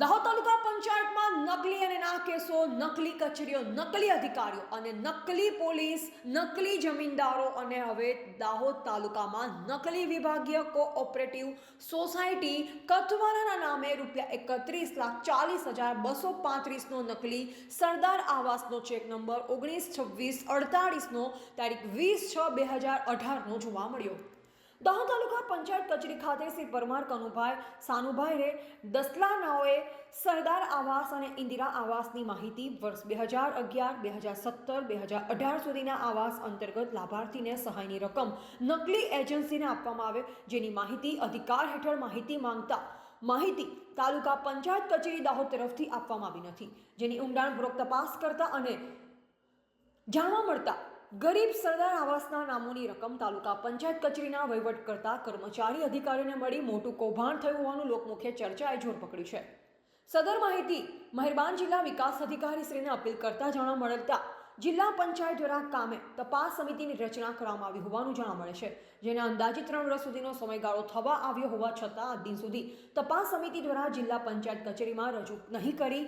દાહોદ તાલુકા પંચાયતમાં નકલી અને ના કેસો, નકલી કચેરીઓ, નકલી અધિકારીઓ અને નકલી પોલીસ, નકલી જમીનદારો અને હવે દાહોદ તાલુકામાં નકલી વિભાગીય કોઓપરેટિવ સોસાયટી કતવારાના નામે રૂપિયા એકત્રીસ લાખ ચાલીસ હજાર બસો પાંત્રીસનો નકલી સરદાર આવાસનો ચેક નંબર ઓગણીસ છવ્વીસ અડતાળીસનો તારીખ વીસ છ બે હજાર અઢારનો જોવા મળ્યો. દાહોદ તાલુકા પંચાયત કચેરી ખાતે શ્રી પરમાર કનુભાઈ સાનુભાઈને દસલાનાઓએ દસલા નાઓએ સરદાર આવાસ અને ઇન્દિરા આવાસની માહિતી વર્ષ બે હજાર અગિયાર, બે હજાર સત્તર, બે હજાર અઢાર સુધીના આવાસ અંતર્ગત લાભાર્થીને સહાયની રકમ નકલી એજન્સીને આપવામાં આવે જેની માહિતી અધિકાર હેઠળ માહિતી માંગતા માહિતી તાલુકા પંચાયત કચેરી દાહોદ તરફથી આપવામાં આવી નથી. જેની ઊંડાણપૂર્વક તપાસ કરતા અને જાણવા મળતા ગરીબ સરદાર આવાસના નામોની રકમ તાલુકા પંચાયત કચેરીના વહીવટ કરતા કર્મચારી અધિકારીઓને મળી મોટું કૌભાંડ થયું હોવાનું લોકમુખે ચર્ચાએ જોર પકડ્યું છે. સદર માહિતી મહેરબાન જિલ્લા વિકાસ અધિકારી શ્રીને અપીલ કરતા જાણવા મળતા જિલ્લા પંચાયત દ્વારા કામે તપાસ સમિતિની રચના કરવામાં આવી હોવાનું જાણવા મળે છે. જેને અંદાજે ત્રણ વર્ષ સુધીનો સમયગાળો થવા આવ્યો હોવા છતાં દિન સુધી તપાસ સમિતિ દ્વારા જિલ્લા પંચાયત કચેરીમાં રજૂ નહીં કરી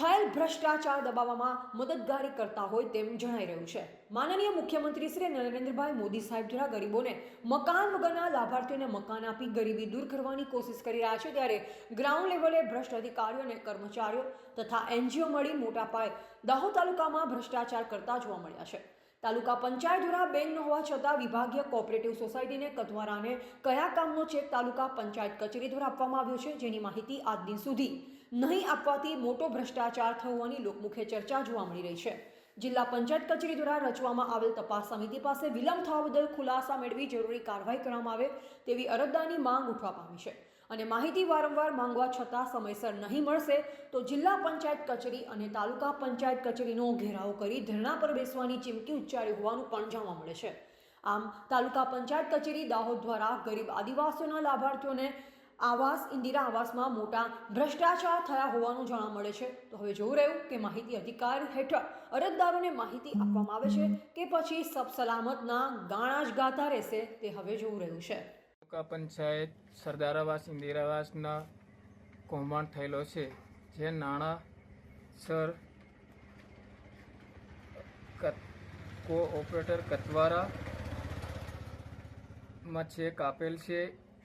થયેલ ભ્રષ્ટાચાર દબાવવામાં મદદગારી કરતા હોય તેમ જણાઈ રહ્યું છે. માનનીય મુખ્યમંત્રી શ્રી નરેન્દ્રભાઈ મોદી સાહેબ દ્વારા ગરીબોને મકાન વગરના લાભાર્થીઓને મકાન આપી ગરીબી દૂર કરવાની કોશિશ કરી રહ્યા છે ત્યારે ગ્રાઉન્ડ લેવલે ભ્રષ્ટ અધિકારીઓ અને કર્મચારીઓ તથા એનજીઓ મળી મોટા પાયે દાહોદ તાલુકામાં ભ્રષ્ટાચાર કરતા જોવા મળ્યા છે. તાલુકા પંચાયત દ્વારા બેંક ન હોવા છતાં વિભાગીય કોઓપરેટિવ સોસાયટીને કથવારાને કયા કામનો ચેક તાલુકા પંચાયત કચેરી દ્વારા આપવામાં આવ્યો છે, જેની માહિતી આજ દિન સુધી નહીં આપવાથી મોટો ભ્રષ્ટાચાર થવાની લોકમુખે ચર્ચા જોવા મળી રહી છે. જિલ્લા પંચાયત કચેરી દ્વારા રચવામાં આવેલ તપાસ સમિતિ પાસે વિલંબ થવા બદલ ખુલાસા મેળવી જરૂરી કાર્યવાહી કરવામાં આવે તેવી અરજદારની માંગ ઉઠવા પામી છે. અને માહિતી વારંવાર માંગવા છતાં સમયસર નહીં મળશે તો જિલ્લા પંચાયત કચેરી અને તાલુકા પંચાયત કચેરીનો ઘેરાવ કરી ધરણા પર બેસવાની ચીમકી ઉચ્ચારી હોવાનું પણ જાણવા મળે છે. આમ તાલુકા પંચાયત કચેરી દાહોદ દ્વારા ગરીબ આદિવાસીઓના લાભાર્થીઓને આવાસ, ઇન્દિરા આવાસમાં મોટા ભ્રષ્ટાચાર થયા હોવાનું જાણવા મળે છે. તો હવે જોવું રહ્યું કે માહિતી અધિકાર હેઠળ અરજદારોને માહિતી આપવામાં આવે છે કે પછી સલામતના ગાણા જ ગાતા રહેશે તે હવે જોવું રહ્યું છે. તાલુકા પંચાયત સરદાર આવાસ, ઇન્દિરા આવાસના કૌભાંડ થયેલો છે. જે નાણાં, સર કોઓપરેટર કતવારામાં ચેક આપેલ છે.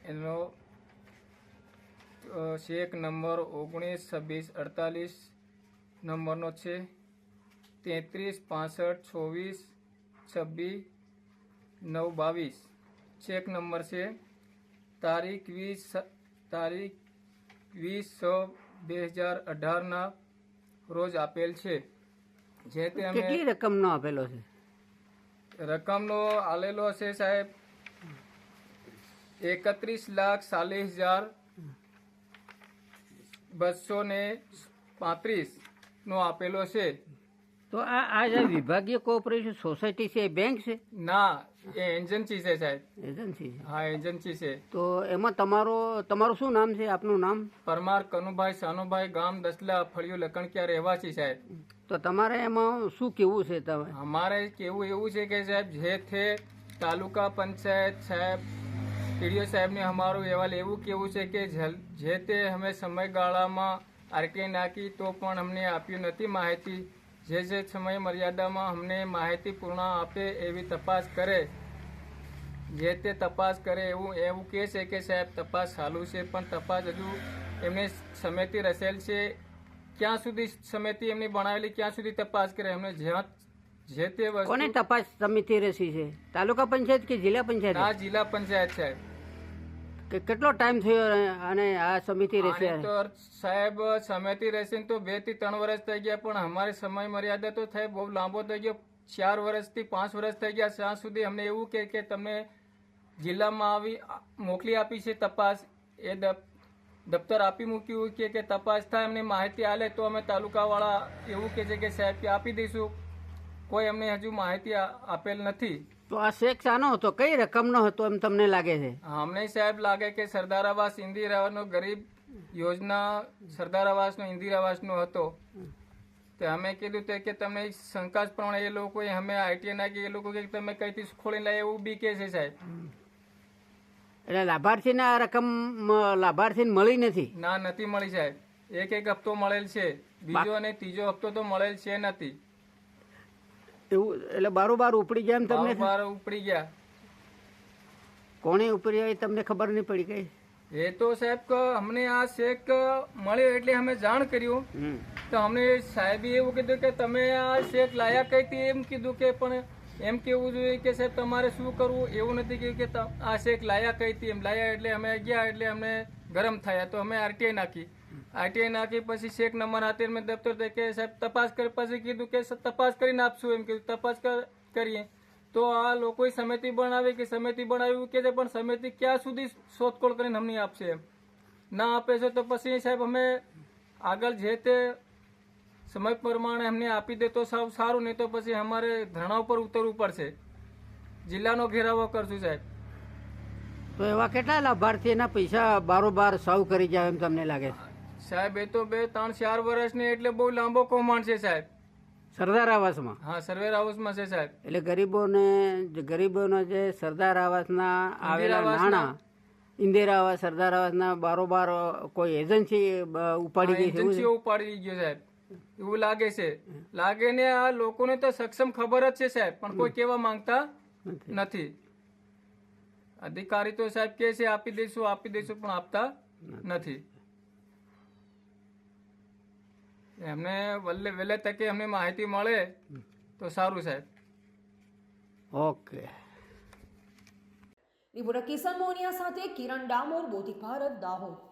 એનો ચેક નંબર ઓગણીસ છવ્વીસ અડતાલીસ નંબરનો છે. તેત્રીસ પાસઠ ચોવીસ છવ્વીસ નવ બાવીસ. ચેક નંબર છે. તારીખ વીસ તારીખ વીસ છ બે હજાર અઢારના રોજ આપેલ છે. જે તે અમે કેટલી રકમનો આપેલો છે? રકમનો આલેલો છે સાહેબ. એકત્રીસ લાખ ચાલીસ હજાર બસો ને પાંત્રીસ નો આપેલો છે. તો આ આ જે વિભાગીય કોઓપરેશન સોસાયટી છે એ બેંક છે? ના એ એજન્સી છે સાહેબ. એજન્સી છે. હા એજન્સી છે. તો એમાં તમારો તમારું શું નામ છે આપનું નામ? પરમાર કનુભાઈ સાનુભાઈ ગામ દસલા ફળિયું લકણકિયા રહેવાસી સાહેબ. તો તમારે એમાં શું કેવું છે તમે? અમારે કેવું એવું છે કે સાહેબ જે છે તાલુકા પંચાયત સાહેબ ટીડીઓ સાહેબને અમારું અહેવાલ એવું કેવું છે કે જે તે અમે સમયગાળામાં આરકે નાખી તો પણ અમને આપ્યું નથી માહિતી. જે જે સમય મર્યાદામાં અમને માહિતી પૂર્ણ આપે એવી તપાસ કરે. જે તે તપાસ કરે એવું એવું કહે છે કે સાહેબ તપાસ ચાલુ છે પણ તપાસ હજુ એમને સમિતિ રચેલ છે. ક્યાં સુધી સમિતિ એમની બનાવેલી ક્યાં સુધી તપાસ કરે? એમને જ્યાં જે તે કોને તપાસ સમિતિ રસી છે? તાલુકા પંચાયત કે જિલ્લા આ પંચાયત જિલ્લા પંચાયત સાહેબ. કે કેટલો ટાઈમ થયો અને આ સમિતિ રહેશે? તો સાહેબ સમિતિ રહેશે તો બેથી ત્રણ વર્ષ થઈ ગયા પણ અમારી સમય મર્યાદા તો થાય બહુ લાંબો થઈ ગયો. ચાર વર્ષથી પાંચ વર્ષ થઈ ગયા ત્યાં સુધી અમને એવું કે કે તમે જિલ્લામાં આવી મોકલી આપી છે તપાસ. એ દફતર આપી મૂક્યું કે કે તપાસ થાય એમને માહિતી આલે તો અમે તાલુકાવાળા એવું કે છે કે સાહેબ કે આપી દઈશું. કોઈ અમને હજુ માહિતી આપેલ નથી. તો આ શેખ શાનો હતો. કઈ રકમનો હતો એમ તમને લાગે છે? અમને સાહેબ લાગે કે સરદાર આવાસ ઇન્દિરા આવાસનો ગરીબ યોજના સરદાર આવાસનો ઇન્દિરા આવાસનો હતો. તે અમે કીધું તે કે તમે શંકાસ પ્રમાણે એ લોકોએ અમે આઈટીઆઈ નાખી એ લોકો કે તમે કઈથી ખોલી લાય એવું બી કે છે સાહેબ. એટલે લાભાર્થીને આ રકમ લાભાર્થીને મળી નથી? ના નથી મળી સાહેબ. એક એક હપ્તો મળેલ છે. બીજો અને ત્રીજો હપ્તો તો મળેલ છે નથી. એવું એટલે બારોબાર ઉપડી ગયા એમ તમને? બાર ઉપડી ગયા. કોણે ઉપડી આવી તમને ખબર નહીં પડી કઈ? એ તો સાહેબ કે અમને આ શેક મળ્યો એટલે અમે જાણ કર્યું. તો અમને સાહેબે એવું કીધું કે તમે આ શેક લાયા કઈ હતી એમ કીધું કે પણ એમ કેવું જોઈએ કે સાહેબ તમારે શું કરવું? એવું નથી કહ્યું કે આ શેક લાયા કઈ હતી એમ. લાયા એટલે અમે ગયા એટલે અમને ગરમ થયા. તો અમે આરટીઆઈ નાખી. આરટીઆઈ નાખી પછી ચેક નંબર હાથે મેં દફતર કે સાહેબ, તપાસ કરી, પછી કીધું કે તપાસ કરીને આપશું એમ કીધું. તપાસ કરીએ. તો આ લોકોએ સમિતિ બનાવી કે સમિતિ બનાવ્યું કે છે, પણ સમિતિ ક્યાં સુધી શોધખોળ કરીને અમને આપશે એમ? ના આપે છે તો પછી સાહેબ અમે આગળ જે તે સમય પ્રમાણે અમને આપી દે તો સાવ સારું, નહીં તો પછી અમારે ધરણા ઉપર ઉતરવું પડશે. જિલ્લાનો ઘેરાવો કરશું સાહેબ. તો એવા કેટલા લાભાર્થી એના પૈસા બારોબાર સાવ કરી જાય એમ તમને લાગે છે? સાહેબ એ તો બે ત્રણ ચાર વર્ષની એટલે બહુ લાંબો કૌભાંડ છે સાહેબ. સરદાર આવાસમાં? હા સર્વેર હાઉસમાં છે સાહેબ. એટલે ગરીબોને જે ગરીબોનો જે સરદાર આવાસના આવેલા આવાસના- નાણાં ઇન્દિરા આવાસ સરદાર આવાસના બારોબાર કોઈ એજન્સી ઉપાડી ગઈ? એજન્સીઓ ઉપાડી ગયો સાહેબ. એવું લાગે છે. લાગે ને આ લોકોને તો સક્ષમ ખબર જ છે સાહેબ પણ કોઈ કેવા માંગતા. નથી. અધિકારી તો સાહેબ કે છે આપી દઈશું આપી દઈશું પણ આપતા નથી. એમને વલ્લે વહેલે તકે એમને માહિતી મળે તો સારું સાહેબ. ઓકે. રિપોર્ટર કિશન મોનિયા સાથે કિરણ ડામોર બોધિક ભારત દાહોદ.